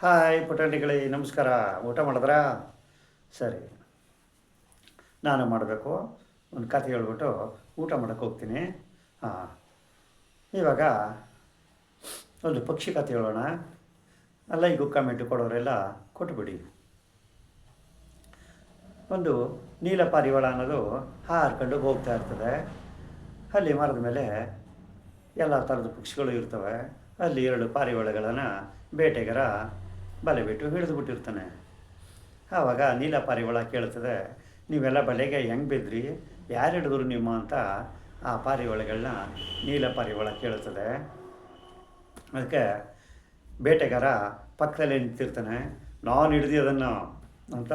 Hi ಪುಟಾಣಿಗಳೇ, ನಮಸ್ಕಾರ. ಊಟ ಮಾಡಿದ್ರಾ? ಸರಿ. ನಾನು ಮಾಡಬೇಕು. ಒಂದು ಕತೆ ಹೇಳ್ಬಿಟ್ಟು ಊಟ ಮಾಡೋಕ್ಕೆ ಹೋಗ್ತೀನಿ. ಹಾಂ. ಇವಾಗ ಒಂದು ಪಕ್ಷಿ ಕತೆ ಹೇಳೋಣ. ಲೈಕು ಕಮೆಂಟ್ ಕೊಡೋರೆಲ್ಲ ಕೊಟ್ಬಿಡಿ. ಒಂದು ನೀಲ ಪಾರಿವಾಳ ಅನ್ನೋದು ಹಾರ್ಕೊಂಡು ಹೋಗ್ತಾ ಇರ್ತದೆ. ಅಲ್ಲಿ ಮರದ ಮೇಲೆ ಎಲ್ಲ ಥರದ ಪಕ್ಷಿಗಳು ಇರ್ತವೆ. ಅಲ್ಲಿ ಎರಡು ಪಾರಿವಾಳಗಳನ್ನು ಬೇಟೆಗಾರ ಬಲೆ ಬಿಟ್ಟು ಹಿಡಿದು ಬಿಟ್ಟಿರ್ತಾನೆ ಆವಾಗ ನೀಲ ಪಾರಿವಾಳ ಕೇಳ್ತದೆ, ನೀವೆಲ್ಲ ಬಲೆಗೆ ಹೆಂಗೆ ಬಿದ್ರಿ? ಯಾರು ಹಿಡಿದ್ರು ನಿಮ್ಮ ಅಂತ? ಆ ಪಾರಿವಾಳಗಳನ್ನ ನೀಲ ಪಾರಿವಾಳ ಕೇಳ್ತದೆ. ಅದಕ್ಕೆ ಬೇಟೆಗಾರ ಪಕ್ಕದಲ್ಲೇ ನಿಂತಿರ್ತಾನೆ, ನಾನು ಹಿಡ್ದು ಅದನ್ನು ಅಂತ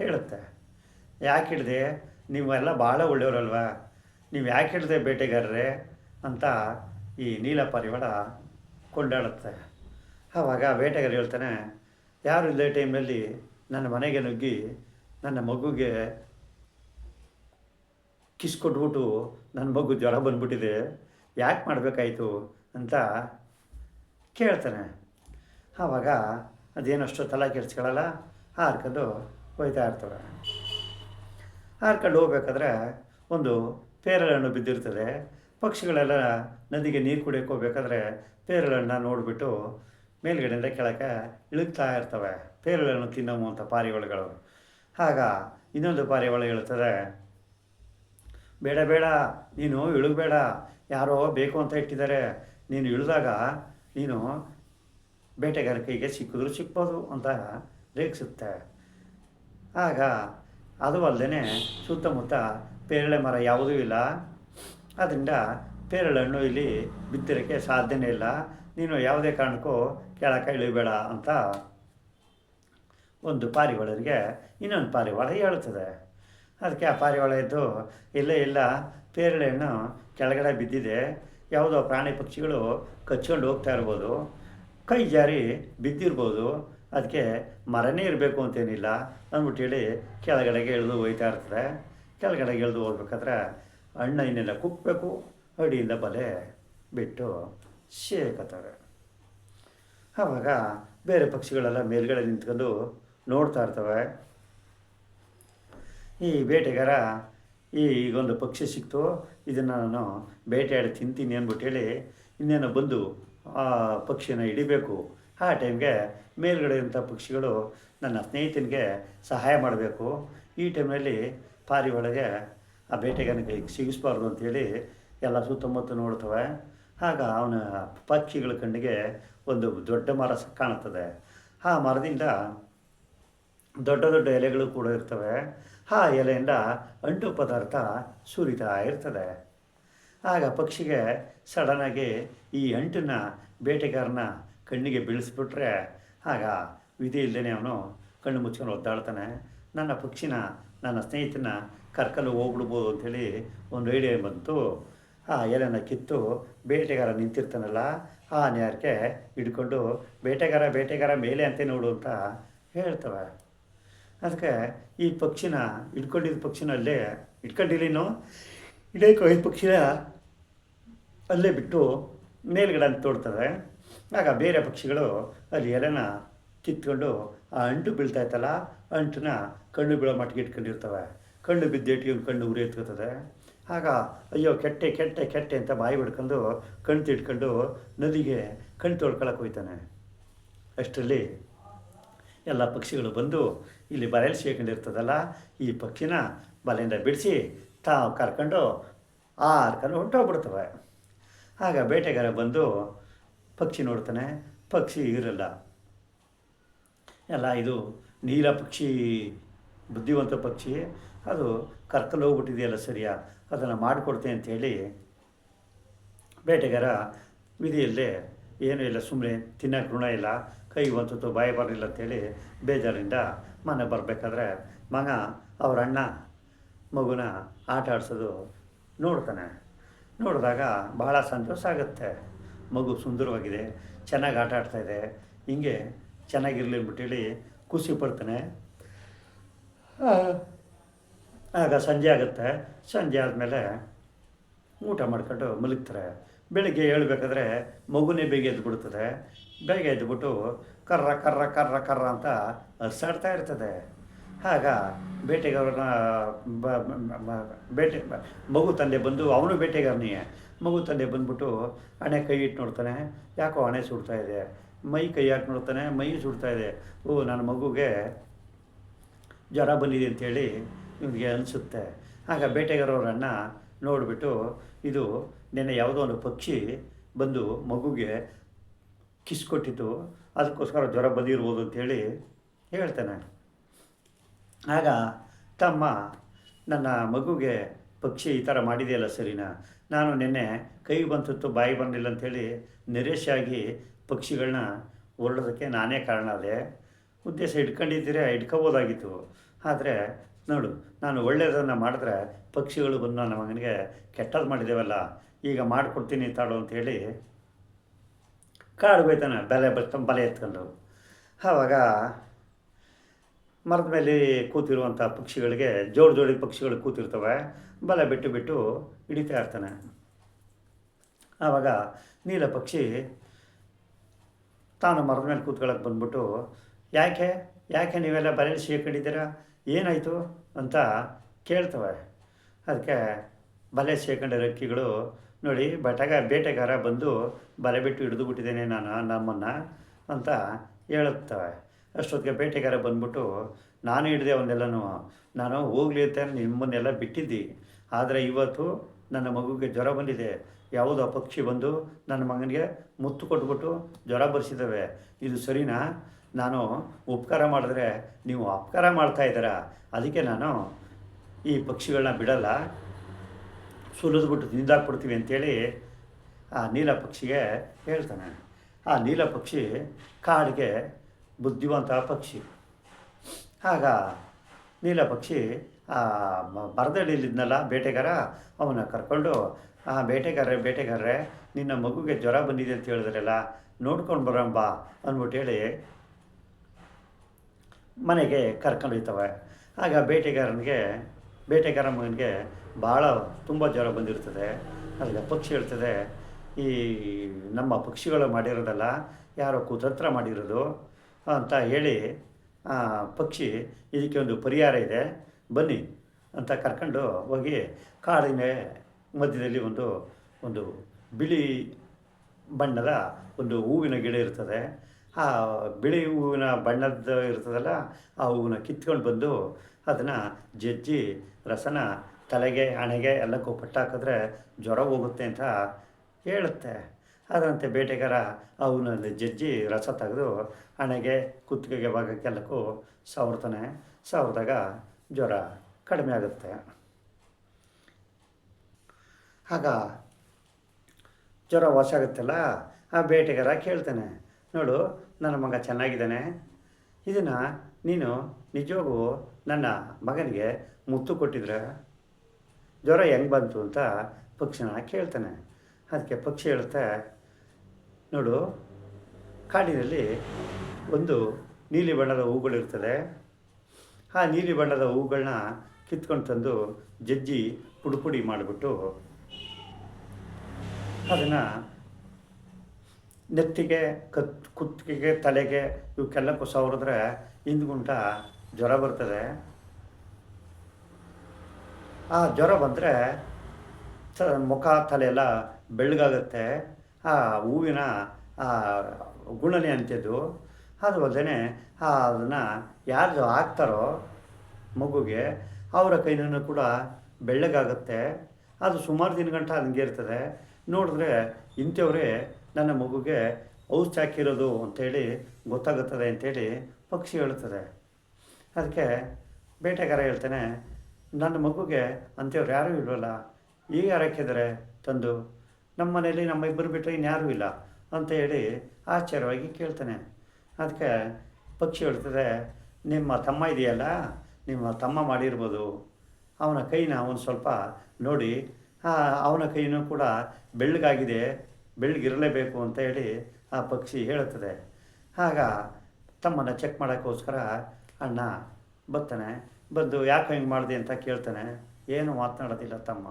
ಹೇಳುತ್ತೆ. ಯಾಕೆ ಹಿಡ್ದೆ? ನೀವೆಲ್ಲ ಭಾಳ ಒಳ್ಳೆಯವರಲ್ವಾ? ನೀವು ಯಾಕೆ ಹಿಡ್ದೆ ಬೇಟೆಗಾರರೇ? ಅಂತ ಈ ನೀಲ ಪಾರಿವಾಳ ಕೊಂಡಾಡುತ್ತೆ. ಆವಾಗ ಬೇಟೆಗಾರ ಹೇಳ್ತಾನೆ ಯಾರು ಇಲ್ಲದ ಟೈಮಲ್ಲಿ ನನ್ನ ಮನೆಗೆ ನುಗ್ಗಿ ನನ್ನ ಮಗುಗೆ ಕಿಸ್ ಕೊಟ್ಬಿಟ್ಟು ನನ್ನ ಮಗು ಜ್ವರ ಬಂದ್ಬಿಟ್ಟಿದೆ. ಯಾಕೆ ಮಾಡಬೇಕಾಯಿತು ಅಂತ ಕೇಳ್ತಾನೆ. ಆವಾಗ ಅದೇನಷ್ಟು ತಲೆ ಕೆಡ್ಸ್ಕೊಳ್ಳಲ್ಲ ಹಾರ್ಕೊಂಡು ಹೋಯ್ತಾ ಇರ್ತವೆ ಹಾರ್ಕೊಂಡು ಹೋಗ್ಬೇಕಾದ್ರೆ ಒಂದು ಪೇರಳೆಹಣ್ಣು ಬಿದ್ದಿರ್ತದೆ. ಪಕ್ಷಿಗಳೆಲ್ಲ ನದಿಗೆ ನೀರು ಕುಡಿಯೋಕೆ ಹೋಗ್ಬೇಕಾದ್ರೆ ಪೇರಳೆಹಣ್ಣ ನೋಡಿಬಿಟ್ಟು ಮೇಲ್ಗಡೆಯಿಂದ ಕೆಳಕ್ಕೆ ಇಳುಕ್ತಾ ಇರ್ತವೆ. ಪೇರಳೆಹಣ್ಣು ತಿನ್ನವು ಅಂತ ಪಾರಿವಾಳಗಳು. ಆಗ ಇನ್ನೊಂದು ಪಾರಿವಾಳ ಹೇಳ್ತದೆ, ಬೇಡ ಬೇಡ, ನೀನು ಇಳುಗಬೇಡ ಯಾರೋ ಬೇಕು ಅಂತ ಇಟ್ಟಿದ್ದಾರೆ. ನೀನು ಇಳಿದಾಗ ನೀನು ಬೇಟೆಗಾರ ಕೈಗೆ ಸಿಕ್ಕಿದ್ರು ಸಿಕ್ಬೋದು ಅಂತ ರೇಗಿಸುತ್ತೆ. ಆಗ ಅದು ಅಲ್ಲದೆ ಸುತ್ತಮುತ್ತ ಪೇರಳೆ ಮರ ಯಾವುದೂ ಇಲ್ಲ. ಅದರಿಂದ ಪೇರಳೆ ಹಣ್ಣು ಇಲ್ಲಿ ಬಿತ್ತಿರೋಕ್ಕೆ ಸಾಧ್ಯನೇ ಇಲ್ಲ. ನೀನು ಯಾವುದೇ ಕಾರಣಕ್ಕೂ ಕೆಳಕ್ಕೆ ಇಳಿಬೇಡ ಅಂತ ಒಂದು ಪಾರಿವಾಳರಿಗೆ ಇನ್ನೊಂದು ಪಾರಿವಾಳ ಹೇಳುತ್ತದೆ. ಅದಕ್ಕೆ ಆ ಪಾರಿವಾಳ ಇದ್ದು ಇಲ್ಲ ಇಲ್ಲ ಪೇರಳೆ ಹಣ್ಣು ಕೆಳಗಡೆ ಬಿದ್ದಿದೆ. ಯಾವುದೋ ಪ್ರಾಣಿ ಪಕ್ಷಿಗಳು ಕಚ್ಕೊಂಡು ಹೋಗ್ತಾ ಇರ್ಬೋದು. ಕೈ ಜಾರಿ ಬಿದ್ದಿರ್ಬೋದು. ಅದಕ್ಕೆ ಮರನೇ ಇರಬೇಕು ಅಂತೇನಿಲ್ಲ ಅಂದ್ಬಿಟ್ಟು ಹೇಳಿ ಕೆಳಗಡೆಗೆ ಇಳಿದು ಹೋಯ್ತಾ ಇರ್ತದೆ. ಕೆಳಗಡೆಗೆ ಇಳಿದು ಹೋಗ್ಬೇಕಾದ್ರೆ ಅಣ್ಣ ಇನ್ನೆಲ್ಲ ಕುಕ್ಕಬೇಕು ಅಡಿಯಿಂದ ಬಲೆ ಬಿಟ್ಟು ಸೇಕತ್ತವೆ ಆವಾಗ ಬೇರೆ ಪಕ್ಷಿಗಳೆಲ್ಲ ಮೇಲ್ಗಡೆ ನಿಂತ್ಕೊಂಡು ನೋಡ್ತಾ ಇರ್ತವೆ. ಈ ಬೇಟೆಗಾರ, ಈ ಈಗೊಂದು ಪಕ್ಷಿ ಸಿಕ್ತು, ಇದನ್ನು ನಾನು ಬೇಟೆಯಾಡಿ ತಿಂತೀನಿ ಅಂದ್ಬಿಟ್ಟು ಹೇಳಿ ಇನ್ನೇನು ಬಂದು ಆ ಪಕ್ಷಿನ ಹಿಡಿಬೇಕು. ಆ ಟೈಮ್ಗೆ ಮೇಲ್ಗಡೆ ಇರುವಂಥ ಪಕ್ಷಿಗಳು ನನ್ನ ಸ್ನೇಹಿತನಿಗೆ ಸಹಾಯ ಮಾಡಬೇಕು. ಈ ಟೈಮ್ನಲ್ಲಿ ಪಾರಿ ಒಳಗೆ ಆ ಬೇಟೆಗಾರನಿಗೆ ಸಿಗಿಸ್ಬಾರ್ದು ಅಂತೇಳಿ ಎಲ್ಲ ಸುತ್ತಮುತ್ತ ನೋಡ್ತವೆ. ಆಗ ಅವನ ಪಕ್ಷಿಗಳ ಕಣ್ಣಿಗೆ ಒಂದು ದೊಡ್ಡ ಮರ ಕಾಣುತ್ತದೆ. ಆ ಮರದಿಂದ ದೊಡ್ಡ ದೊಡ್ಡ ಎಲೆಗಳು ಕೂಡ ಇರ್ತವೆ. ಆ ಎಲೆಯಿಂದ ಅಂಟು ಪದಾರ್ಥ ಸುರಿತಾ ಇರ್ತದೆ. ಆಗ ಪಕ್ಷಿಗೆ ಸಡನ್ನಾಗಿ ಈ ಅಂಟನ್ನ ಬೇಟೆಗಾರನ ಕಣ್ಣಿಗೆ ಬೀಳಿಸ್ಬಿಟ್ರೆ ಆಗ ವಿಧಿ ಇಲ್ಲದೇ ಅವನು ಕಣ್ಣು ಮುಚ್ಕೊಂಡು ಒದ್ದಾಡ್ತಾನೆ. ನನ್ನ ಪಕ್ಷಿನ, ನನ್ನ ಸ್ನೇಹಿತನ ಕರ್ಕಲು ಹೋಗ್ಬಿಡ್ಬೋದು ಅಂಥೇಳಿ ಒಂದು ಐಡಿಯಾ ಬಂತು. ಆ ಎಲೆನ ಕಿತ್ತು ಬೇಟೆಗಾರ ನಿಂತಿರ್ತಾನಲ್ಲ, ಆ ನ್ಯಾರಕ್ಕೆ ಹಿಡ್ಕೊಂಡು ಬೇಟೆಗಾರ ಬೇಟೆಗಾರ ಮೇಲೆ ಅಂತೆ ನೋಡು ಅಂತ ಹೇಳ್ತವೆ. ಅದಕ್ಕೆ ಈ ಪಕ್ಷಿನ ಹಿಡ್ಕೊಂಡಿದ್ದ ಪಕ್ಷಿನ ಅಲ್ಲೇ ಇಟ್ಕೊಂಡಿಲ್ಲ ಇನ್ನು. ಹಿಡಿಯೋಕೆ ಹೋಗಿದ್ದ ಪಕ್ಷಿನ ಅಲ್ಲೇ ಬಿಟ್ಟು ಮೇಲ್ಗಡೆ ಅಂತ ತೋಡ್ತವೆ ಆಗ ಬೇರೆ ಪಕ್ಷಿಗಳು ಅಲ್ಲಿ ಎಲೆನ ಕಿತ್ಕೊಂಡು ಆ ಅಂಟು ಬೀಳ್ತಾ ಇತ್ತಲ್ಲ, ಅಂಟನ್ನ ಕಣ್ಣು ಬೀಳೋ ಮಟ್ಟಿಗೆ ಇಟ್ಕೊಂಡಿರ್ತವೆ. ಕಣ್ಣು ಬಿದ್ದು ಇಟ್ಕೊಂಡು ಕಣ್ಣು ಉರಿ ಎತ್ಕೋತದೆ. ಆಗ, ಅಯ್ಯೋ, ಕೆಟ್ಟೆ ಕೆಟ್ಟೆ ಕೆಟ್ಟೆ ಅಂತ ಬಾಯಿ ಬಿಡ್ಕೊಂಡು ಕಣ್ಣು ತಿಟ್ಕೊಂಡು ನದಿಗೆ ಕಣ್ಣು ತೊಳ್ಕೊಳಕ್ಕೆ ಹೋಯ್ತಾನೆ. ಅಷ್ಟರಲ್ಲಿ ಎಲ್ಲ ಪಕ್ಷಿಗಳು ಬಂದು ಇಲ್ಲಿ ಬಲೆಯಲ್ಲಿ ಸೇರ್ಕೊಂಡಿರ್ತದಲ್ಲ, ಈ ಪಕ್ಷಿನ ಬಲೆಯಿಂದ ಬಿಡಿಸಿ ತಾವು ಕರ್ಕೊಂಡು ಆರ್ಕೊಂಡು ಹೊಂಟೋಗ್ಬಿಡ್ತವೆ. ಆಗ ಬೇಟೆಗಾರ ಬಂದು ಪಕ್ಷಿ ನೋಡ್ತಾನೆ, ಪಕ್ಷಿ ಇರಲ್ಲ. ಎಲ್ಲ ಇದು ನೀಲ ಪಕ್ಷಿ, ಬುದ್ಧಿವಂತ ಪಕ್ಷಿ, ಅದು ಕರ್ಕೊಂಡು ಹೋಗ್ಬಿಟ್ಟಿದೆಯಲ್ಲ ಸರಿಯಾ? ಅದನ್ನು ಮಾಡಿಕೊಡ್ತೆ ಅಂಥೇಳಿ ಬೇಟೆಗಾರ ವಿಧಿಯಲ್ಲೇ ಏನೂ ಇಲ್ಲ ಸುಮ್ಮನೆ ತಿನ್ನೋಕೆ ಋಣ ಇಲ್ಲ, ಕೈ ಒಂತತ್ತು ಬಾಯಿ ಬರಲಿಲ್ಲ ಅಂತೇಳಿ ಬೇಜಾರಿಂದ ಮನೆ ಬರಬೇಕಾದ್ರೆ ಮಗ ಅವ್ರ ಅಣ್ಣ ಮಗುನ ಆಟ ಆಡಿಸೋದು ನೋಡ್ತಾನೆ. ನೋಡಿದಾಗ ಭಾಳ ಸಂತೋಷ ಆಗುತ್ತೆ. ಮಗು ಸುಂದರವಾಗಿದೆ, ಚೆನ್ನಾಗಿ ಆಟ ಆಡ್ತಾಯಿದೆ ಹಿಂಗೆ ಚೆನ್ನಾಗಿರಲಿ ಅಂದ್ಬಿಟ್ಟೇಳಿ ಖುಷಿ ಪಡ್ತಾನೆ. ಆಗ ಸಂಜೆ ಆಗುತ್ತೆ. ಸಂಜೆ ಆದಮೇಲೆ ಊಟ ಮಾಡ್ಕೊಂಡು ಮಲಗ್ತಾರೆ. ಬೆಳಿಗ್ಗೆ ಹೇಳ್ಬೇಕಾದ್ರೆ ಮಗುನೇ ಬೇಗ ಎದ್ದು ಬಿಡ್ತದೆ. ಬೇಗ ಎದ್ದುಬಿಟ್ಟು ಕರ್ರ ಕರ್ರ ಕರ್ರ ಕರ್ರ ಅಂತ ಅರ್ಸಾಡ್ತಾ ಇರ್ತದೆ. ಆಗ ಬೇಟೆಗಾರನ ಬೇಟೆ ಮಗು ತಂದೆ ಬಂದು, ಅವನು ಬೇಟೆಗಾರನೇ ಮಗು ತಂದೆ ಬಂದ್ಬಿಟ್ಟು ಹಣೆ ಕೈ ಇಟ್ಟು ನೋಡ್ತಾನೆ. ಯಾಕೋ ಹಣೆ ಸುಡ್ತಾ ಇದೆ. ಮೈ ಕೈ ಹಾಕಿ ನೋಡ್ತಾನೆ. ಮೈ ಸುಡ್ತಾ ಇದೆ. ಓ, ನನ್ನ ಮಗುಗೆ ಜ್ವರ ಬಂದಿದೆ ಅಂತೇಳಿ ಇವನಿಗೆ ಅನಿಸುತ್ತೆ. ಆಗ ಬೇಟೆಗಾರವರನ್ನು ನೋಡಿಬಿಟ್ಟು ಇದು ನಿನ್ನೆ ಯಾವುದೋ ಒಂದು ಪಕ್ಷಿ ಬಂದು ಮಗುಗೆ ಕಿಸ್ ಕೊಟ್ಟಿತ್ತು. ಅದಕ್ಕೋಸ್ಕರ ಜ್ವರ ಬಂದಿರ್ಬೋದು ಅಂತೇಳಿ ಹೇಳ್ತಾನೆ ಆಗ ತಮ್ಮ ನನ್ನ ಮಗುಗೆ ಪಕ್ಷಿ ಈ ಥರ ಮಾಡಿದೆಯಲ್ಲ ಸರಿನಾ? ನಾನು ನಿನ್ನೆ ಕೈ ಬಂತಿತ್ತು ಬಾಯಿ ಬಂದಿಲ್ಲ ಅಂಥೇಳಿ ನಿರೇಶಾಗಿ ಪಕ್ಷಿಗಳನ್ನ ಹೊರಡೋದಕ್ಕೆ ನಾನೇ ಕಾರಣ ಅದೇ ಉದ್ದೇಶ ಇಟ್ಕೊಂಡಿದ್ದೀರಾ? ಇಟ್ಕೋಬೋದಾಗಿತ್ತು. ಆದರೆ ನೋಡು, ನಾನು ಒಳ್ಳೆಯದನ್ನು ಮಾಡಿದ್ರೆ ಪಕ್ಷಿಗಳು ಬಂದು ನನ್ನ ಮಗನಿಗೆ ಕೆಟ್ಟದ್ದು ಮಾಡಿದ್ದೇವಲ್ಲ ಈಗ ಮಾಡಿಕೊಡ್ತೀನಿ ತಾಳು ಅಂತೇಳಿ ಕಾಡು ಬೈತಾನೆ, ಬೆಲೆ ಬರ್ತ ಬಲೆ ಎತ್ಕೊಂಡು. ಆವಾಗ ಮರದ ಮೇಲೆ ಕೂತಿರುವಂಥ ಪಕ್ಷಿಗಳಿಗೆ, ಜೋಡಿ ಜೋಡಿ ಪಕ್ಷಿಗಳು ಕೂತಿರ್ತವೆ, ಬಲೆ ಬಿಟ್ಟು ಬಿಟ್ಟು ಹಿಡಿತಾ ಇರ್ತಾನೆ. ಆವಾಗ ನೀಲ ಪಕ್ಷಿ ತಾನು ಮರದ ಮೇಲೆ ಕೂತ್ಕೊಳ್ಳೋಕೆ ಬಂದ್ಬಿಟ್ಟು, ಯಾಕೆ ಯಾಕೆ ನೀವೆಲ್ಲ ಬಲೆಯಲ್ಲಿ ಸೇರ್ಕೊಂಡಿದ್ದೀರಾ ಏನಾಯಿತು ಅಂತ ಕೇಳ್ತವೆ. ಅದಕ್ಕೆ ಬಲೆ ಸೇರ್ಕೊಂಡಿರೋ ಹಕ್ಕಿಗಳು ನೋಡಿ ಬಟಗ ಬೇಟೆಗಾರ ಬಂದು ಬಲೆ ಬಿಟ್ಟು ಹಿಡಿದು ಬಿಟ್ಟಿದ್ದೇನೆ ನಾನು, ನಮ್ಮನ್ನು ಅಂತ ಹೇಳುತ್ತವೆ. ಅಷ್ಟೊತ್ತಿಗೆ ಬೇಟೆಗಾರ ಬಂದ್ಬಿಟ್ಟು, ನಾನು ಹಿಡಿದೆ ಅವನ್ನೆಲ್ಲನೂ, ನಾನು ಹೋಗ್ಲಿ ಅಂತ ನಿಮ್ಮನ್ನೆಲ್ಲ ಬಿಟ್ಟಿದ್ದಿ. ಆದರೆ ಇವತ್ತು ನನ್ನ ಮಗುಗೆ ಜ್ವರ ಬಂದಿದೆ. ಯಾವುದೋ ಪಕ್ಷಿ ಬಂದು ನನ್ನ ಮಗನಿಗೆ ಮುತ್ತು ಕೊಟ್ಬಿಟ್ಟು ಜ್ವರ ಬರೆಸಿದ್ದಾವೆ ಇದು ಸರಿನಾ? ನಾನು ಉಪಕಾರ ಮಾಡಿದ್ರೆ ನೀವು ಅಪಕಾರ ಮಾಡ್ತಾ ಇದ್ದೀರಾ. ಅದಕ್ಕೆ ನಾನು ಈ ಪಕ್ಷಿಗಳನ್ನ ಬಿಡಲ್ಲ. ಸುಲಿದ್ಬಿಟ್ಟು ತಿಂದಾಕ್ಬಿಡ್ತೀವಿ ಅಂತೇಳಿ ಆ ನೀಲ ಪಕ್ಷಿಗೆ ಹೇಳ್ತಾನೆ. ಆ ನೀಲ ಪಕ್ಷಿ ಕಾಡಿಗೆ ಬುದ್ಧಿವಂತ ಪಕ್ಷಿ. ಆಗ ನೀಲ ಪಕ್ಷಿ ಮರದಡಿಲಿದ್ನಲ್ಲ ಬೇಟೆಗಾರ? ಅವನ್ನ ಕರ್ಕೊಂಡು, ಆ ಬೇಟೆಗಾರ ಬೇಟೆಗಾರ್ರೆ, ನಿನ್ನ ಮಗುಗೆ ಜ್ವರ ಬಂದಿದೆ ಅಂತ ಹೇಳಿದ್ರಲ್ಲ, ನೋಡ್ಕೊಂಡು ಬರೋಣ ಬಾ ಅಂದ್ಬಿಟ್ಟು ಹೇಳಿ ಮನೆಗೆ ಕರ್ಕೊಂಡು ಹೋಯ್ತವೆ. ಆಗ ಬೇಟೆಗಾರನಿಗೆ, ಬೇಟೆಗಾರ ಮಗನಿಗೆ ಭಾಳ ತುಂಬ ಜ್ವರ ಬಂದಿರ್ತದೆ. ಅದಕ್ಕೆ ಪಕ್ಷಿ ಹೇಳ್ತದೆ, ಈ ನಮ್ಮ ಪಕ್ಷಿಗಳು ಮಾಡಿರೋದಲ್ಲ, ಯಾರೋ ಕುತಂತ್ರ ಮಾಡಿರೋದು ಅಂತ ಹೇಳಿ ಪಕ್ಷಿ ಇದಕ್ಕೆ ಒಂದು ಪರಿಹಾರ ಇದೆ. ಬನ್ನಿ ಅಂತ ಕರ್ಕೊಂಡು ಹೋಗಿ ಕಾಡಿನ ಮಧ್ಯದಲ್ಲಿ ಒಂದು ಒಂದು ಬಿಳಿ ಬಣ್ಣದ ಒಂದು ಹೂವಿನ ಗಿಡ ಇರ್ತದೆ. ಆ ಬಿಳಿ ಹೂವಿನ ಬಣ್ಣದ ಇರ್ತದಲ್ಲ, ಆ ಹೂವನ್ನ ಕಿತ್ಕೊಂಡು ಬಂದು ಅದನ್ನು ಜಜ್ಜಿ ರಸನ ತಲೆಗೆ, ಹಣೆಗೆ ಎಲ್ಲಕ್ಕೂ ಪಟ್ಟಾಕಿದ್ರೆ ಜ್ವರ ಹೋಗುತ್ತೆ ಅಂತ ಹೇಳುತ್ತೆ. ಅದರಂತೆ ಬೇಟೆಗಾರ ಅವನಲ್ಲಿ ಜಜ್ಜಿ ರಸ ತೆಗೆದು ಹಣೆಗೆ, ಕುತ್ತಿಗೆಗೆ ಭಾಗಕ್ಕೆಲ್ಲಕ್ಕೂ ಸವರ್ತಾನೆ. ಸವರಿದಾಗ ಜ್ವರ ಕಡಿಮೆ ಆಗುತ್ತೆ. ಆಗ ಜ್ವರ ವಾಸ ಆಗುತ್ತಲ್ಲ, ಆ ಬೇಟೆಗಾರ ಕೇಳ್ತಾನೆ, ನೋಡು, ನನ್ನ ಮಗ ಚೆನ್ನಾಗಿದ್ದಾನೆ. ಇದನ್ನು ನೀನು ನಿಜವಾಗೂ ನನ್ನ ಮಗನಿಗೆ ಮುತ್ತು ಕೊಟ್ಟಿದ್ರೆ? ಜ್ವರ ಹೆಂಗೆ ಬಂತು ಅಂತ ಪಕ್ಷಿನ ಕೇಳ್ತಾನೆ. ಅದಕ್ಕೆ ಪಕ್ಷಿ ಹೇಳುತ್ತೆ ನೋಡು, ಕಾಡಿನಲ್ಲಿ ಒಂದು ನೀಲಿ ಬಣ್ಣದ ಹೂಗಳಿರ್ತದೆ. ಆ ನೀಲಿ ಬಣ್ಣದ ಹೂಗಳನ್ನ ಕಿತ್ಕೊಂಡು ತಂದು ಜಜ್ಜಿ ಪುಡಿಪುಡಿ ಪುಡಿ ಮಾಡಿಬಿಟ್ಟು ಅದನ್ನು ನೆತ್ತಿಗೆ, ಕತ್, ಕುತ್ತಿಗೆಗೆ, ತಲೆಗೆ ಇವಕ್ಕೆಲ್ಲಕ್ಕೂ ಸವರಿದ್ರೆ ಹಿಂದ್ಗುಂಟ ಜ್ವರ ಬರ್ತದೆ. ಆ ಜ್ವರ ಬಂದರೆ ಮುಖ, ತಲೆ ಎಲ್ಲ ಬೆಳ್ಳಗಾಗುತ್ತೆ. ಆ ಹೂವಿನ ಗುಣನೆ ಅಂತಿದ್ದು ಅದು ಅಲ್ಲದೆ ಅದನ್ನು ಯಾರು ಹಾಕ್ತಾರೋ ಮಗುಗೆ, ಅವರ ಕೈನೂ ಕೂಡ ಬೆಳ್ಳಗಾಗುತ್ತೆ. ಅದು ಸುಮಾರು ದಿನಗಂಟ ಹಂಗೆ ಇರ್ತದೆ. ನೋಡಿದ್ರೆ ಇಂಥವ್ರೆ ನನ್ನ ಮಗುಗೆ ಔಷಧಿ ಹಾಕಿರೋದು ಅಂಥೇಳಿ ಗೊತ್ತಾಗುತ್ತದೆ ಅಂಥೇಳಿ ಪಕ್ಷಿ ಹೇಳ್ತದೆ. ಅದಕ್ಕೆ ಬೇಟೆಗಾರ ಹೇಳ್ತಾನೆ, ನನ್ನ ಮಗುಗೆ ಅಂಥವ್ರು ಯಾರೂ ಇಲ್ವಲ್ಲ? ಈಗ ಯಾರು ತಂದು ನಮ್ಮ ಮನೆಯಲ್ಲಿ ನಮ್ಮ ಇಬ್ಬರು ಬಿಟ್ಟರೆ ಇನ್ಯಾರೂ ಇಲ್ಲ? ಅಂತ ಹೇಳಿ ಆಶ್ಚರ್ಯವಾಗಿ ಕೇಳ್ತಾನೆ. ಅದಕ್ಕೆ ಪಕ್ಷಿ ಹೇಳ್ತದೆ, ನಿಮ್ಮ ತಮ್ಮ ಇದೆಯಲ್ಲ, ನಿಮ್ಮ ತಮ್ಮ ಮಾಡಿರ್ಬೋದು. ಅವನ ಕೈನ ಒಂದು ಸ್ವಲ್ಪ ನೋಡಿ ಅವನ ಕೈನೂ ಕೂಡ ಬೆಳ್ಳಗಾಗಿದೆ, ಬೆಳ್ಳಗಿರಲೇಬೇಕು ಅಂತ ಹೇಳಿ ಆ ಪಕ್ಷಿ ಹೇಳುತ್ತದೆ. ಆಗ ತಮ್ಮನ್ನು ಚೆಕ್ ಮಾಡೋಕ್ಕೋಸ್ಕರ ಅಣ್ಣ ಬರ್ತಾನೆ ಬಂದು ಯಾಕೆ ಹಿಂಗೆ ಮಾಡಿದೆ ಅಂತ ಕೇಳ್ತಾನೆ, ಏನು ಮಾತನಾಡೋದಿಲ್ಲ ತಮ್ಮ.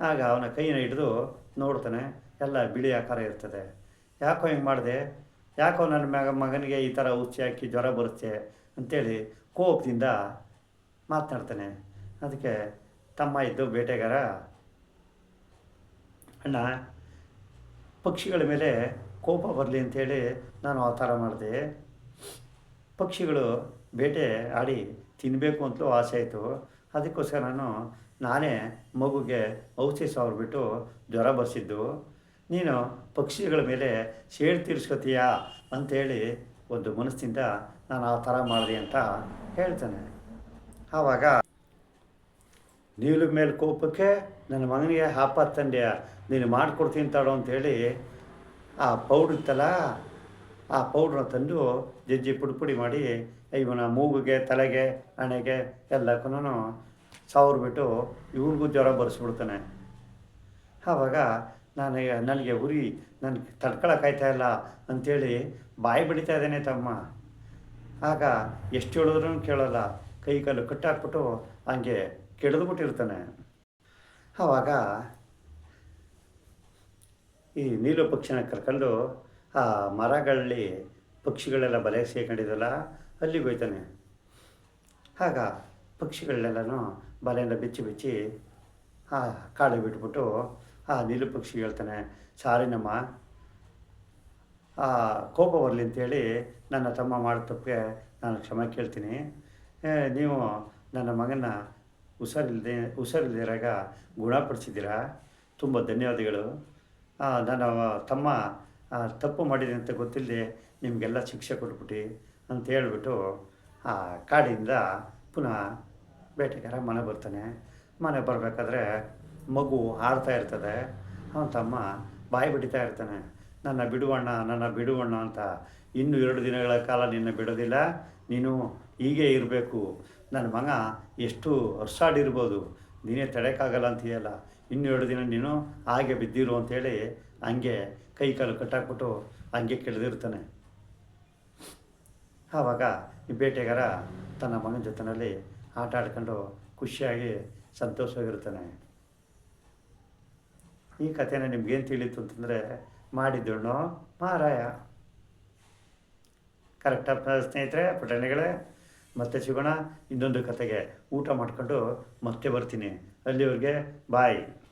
ಆಗ ಅವನ ಕೈನ ಹಿಡಿದು ನೋಡ್ತಾನೆ, ಎಲ್ಲ ಬಿಳಿ ಆಕಾರ ಇರ್ತದೆ. ಯಾಕೋ ಹಿಂಗೆ ಮಾಡಿದೆ? ಯಾಕೋ ನನ್ನ ಮಗ, ಮಗನಿಗೆ ಈ ಥರ ಉಚ್ಚಿ ಹಾಕಿ ಜ್ವರ ಬರುತ್ತೆ ಅಂತೇಳಿ ಕೋಪದಿಂದ ಮಾತನಾಡ್ತಾನೆ ಅದಕ್ಕೆ ತಮ್ಮ ಇದ್ದು ಬೇಟೆಗಾರ ಅಣ್ಣ, ಪಕ್ಷಿಗಳ ಮೇಲೆ ಕೋಪ ಬರಲಿ ಅಂತೇಳಿ ನಾನು ಆ ಥರ ಮಾಡಿದೆ. ಪಕ್ಷಿಗಳು ಬೇಟೆ ಆಡಿ ತಿನ್ನಬೇಕು ಅಂತಲೂ ಆಸೆ ಆಯಿತು. ಅದಕ್ಕೋಸ್ಕರ ನಾನು ನಾನೇ ಮಗುಗೆ ಔಷಧಿ ಸಾವಿರ ಬಿಟ್ಟು ಜ್ವರ ಬರ್ಸಿದ್ದು. ನೀನು ಪಕ್ಷಿಗಳ ಮೇಲೆ ಶೇಡ್ ತೀರಿಸ್ಕೊತೀಯಾ ಅಂತೇಳಿ ಒಂದು ಮನಸ್ಸಿಂದ ನಾನು ಆ ಥರ ಮಾಡಿದೆ ಅಂತ ಹೇಳ್ತಾನೆ. ಆವಾಗ ನೀಲ ಮೇಲೆ ಕೋಪಕ್ಕೆ ನನ್ನ ಮಗನಿಗೆ ಹಾಪ ತಂಡ್ಯ ನೀನು ಮಾಡಿಕೊಡ್ತೀನಿ ತಡೋ ಅಂತೇಳಿ ಆ ಪೌಡ್ರ್ ಇತ್ತಲ್ಲ, ಆ ಪೌಡ್ರನ್ನ ತಂದು ಜಜ್ಜಿ ಪುಡಿ ಮಾಡಿ ಇವನ ಮೂಗಿಗೆ, ತಲೆಗೆ, ಹಣೆಗೆ ಎಲ್ಲಕ್ಕೂ ಸಾವಿರ್ಬಿಟ್ಟು ಇವ್ರಿಗೂ ಜ್ವರ ಬರೆಸ್ಬಿಡ್ತಾನೆ. ಆವಾಗ ನನಗೆ ನನಗೆ ಉರಿ ನನಗೆ ತಡ್ಕೊಳಕ್ಕಾಯ್ತಾ ಇಲ್ಲ ಅಂಥೇಳಿ ಬಾಯಿ ಬಿಡಿತಾ ಇದ್ದಾನೆ ತಮ್ಮ. ಆಗ ಎಷ್ಟು ಹೇಳಿದ್ರು ಕೇಳೋಲ್ಲ. ಕೈ ಕಾಲು ಕಟ್ಟಾಕ್ಬಿಟ್ಟು ಹಂಗೆ ಕೆಡದ್ಬಿಟ್ಟಿರ್ತಾನೆ. ಆವಾಗ ಈ ನೀಲು ಪಕ್ಷಿನ ಕರ್ಕೊಂಡು ಆ ಮರಗಳಲ್ಲಿ ಪಕ್ಷಿಗಳೆಲ್ಲ ಬಲೆ ಸೇರ್ಕೊಂಡಿದ್ದಲ್ಲ, ಅಲ್ಲಿಗೆ ಹೋಯ್ತಾನೆ. ಆಗ ಪಕ್ಷಿಗಳನ್ನೆಲ್ಲನೂ ಬಲೆಯಿಂದ ಬಿಚ್ಚಿ ಬಿಚ್ಚಿ ಆ ಕಾಡು ಬಿಟ್ಬಿಟ್ಟು ಆ ಪಕ್ಷಿ ಹೇಳ್ತಾನೆ, ಸಾರಿನಮ್ಮ, ಆ ಕೋಪ ಬರಲಿ ಅಂತೇಳಿ ನನ್ನ ತಮ್ಮ ಮಾಡೋ ತಪ್ಪಿಗೆ ನಾನು ಕ್ಷಮೆ ಕೇಳ್ತೀನಿ. ನೀವು ನನ್ನ ಮಗನ ಹುಷಾರಿಲ್ಲದೆ ಹುಷಾರಿಲ್ದಿರಾಗ ಗುಣಪಡಿಸಿದ್ದೀರಾ? ತುಂಬ ಧನ್ಯವಾದಗಳು. ನನ್ನ ತಮ್ಮ ತಪ್ಪು ಮಾಡಿದೆ ಅಂತ ಗೊತ್ತಿಲ್ಲದೆ ನಿಮಗೆಲ್ಲ ಶಿಕ್ಷೆ ಕೊಟ್ಬಿಟ್ಟು ಅಂತ ಹೇಳ್ಬಿಟ್ಟು ಆ ಕಾಡಿಂದ ಪುನಃ ಬೇಟೆಗಾರ ಮನೆ ಬರ್ತಾನೆ. ಮನೆ ಬರಬೇಕಾದ್ರೆ ಮಗು ಹಾರ್ತಾ ಇರ್ತದೆ ಅವನ ತಮ್ಮ, ಬಾಯಿ ಬಿಡಿತಾ ಇರ್ತಾನೆ. ನನ್ನ ಬಿಡುವಣ್ಣ ನನ್ನ ಬಿಡುವಣ್ಣ ಅಂತ ಇನ್ನು ಎರಡು ದಿನಗಳ ಕಾಲ ನಿನ್ನ ಬಿಡೋದಿಲ್ಲ. ನೀನು ಹೀಗೆ ಇರಬೇಕು. ನನ್ನ ಮಗ ಎಷ್ಟು ವರ್ಷಾಡಿರ್ಬೋದು ನೀನೇ ತಡೆಯೋಕ್ಕಾಗಲ್ಲ ಅಂತೀಯಲ್ಲ. ಇನ್ನು ಎರಡು ದಿನ ನೀನು ಹಾಗೆ ಬಿದ್ದಿರು ಅಂತೇಳಿ ಹಂಗೆ ಕೈ ಕಾಲು ಕಟ್ಟಾಕ್ಬಿಟ್ಟು ಹಂಗೆ ಕೆಳೆದಿರ್ತಾನೆ ಆವಾಗ ಈ ಬೇಟೆಗಾರ ತನ್ನ ಮಗನ ಜೊತೆಯಲ್ಲಿ ಆಟ ಆಡ್ಕೊಂಡು ಖುಷಿಯಾಗಿ ಸಂತೋಷವಾಗಿರ್ತಾನೆ. ಈ ಕಥೆನ ನಿಮ್ಗೇನು ತಿಳಿತು ಅಂತಂದರೆ, ಮಾಡಿದ್ದಣ್ಣು ಮಾರಾಯ. ಕರೆಕ್ಟಾಗಿ ಸ್ನೇಹಿತರೆ, ಪುಟಣಿಗಳೇ, ಮತ್ತೆ ಸಿಗೋಣ ಇನ್ನೊಂದು ಕತೆಗೆ ಊಟ ಮಾಡಿಕೊಂಡು ಮತ್ತೆ ಬರ್ತೀನಿ. ಅಲ್ಲಿವರೆಗೆ ಬಾಯ್